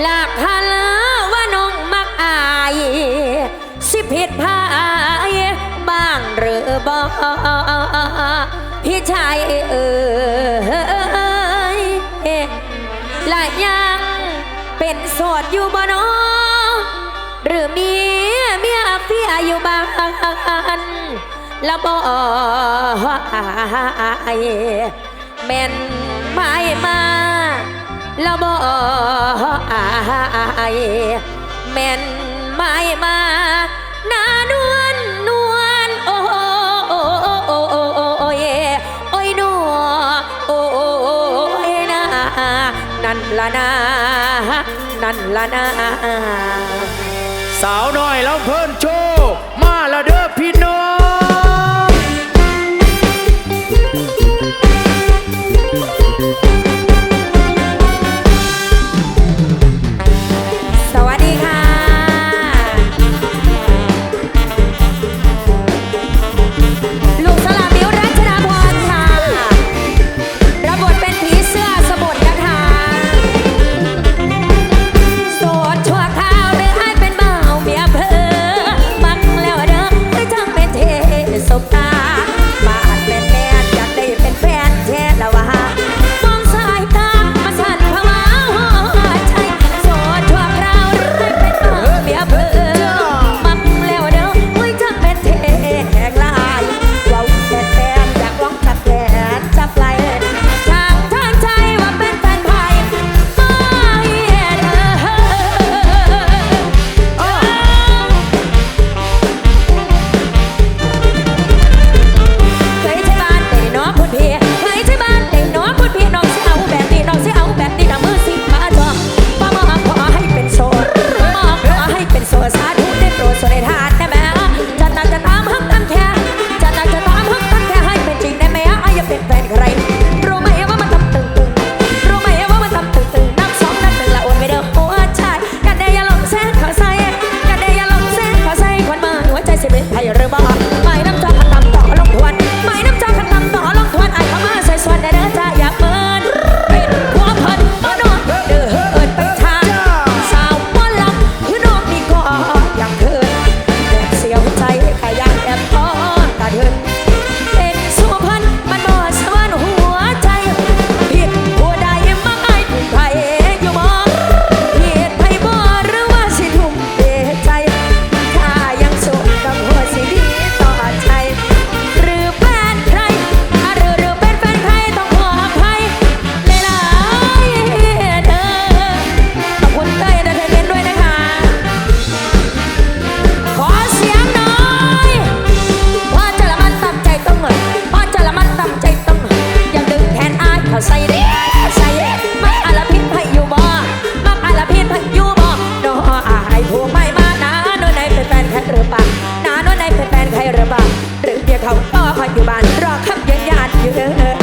หลากหาลาว่าน้องมักอาย สิผิดพายบ้างหรือบ่พี่ชายเอ่ยหลายยังเป็นสดอยู่บ่น้องหรือมีเมียเฟียอยู่บ้านแล้วบ่อายแม่นไม่มา ละบ่อายแม่นไม้มาหน้านวลนวลโอ้โอโอ้โอโอโอ้ยโอ้ยนัวโอ้โอ้โอนานั่นละนานั่นละนาสาวน้อยแล้วเพิ่นโชว อยู่บ้านรอครับญาติญาติเยอะ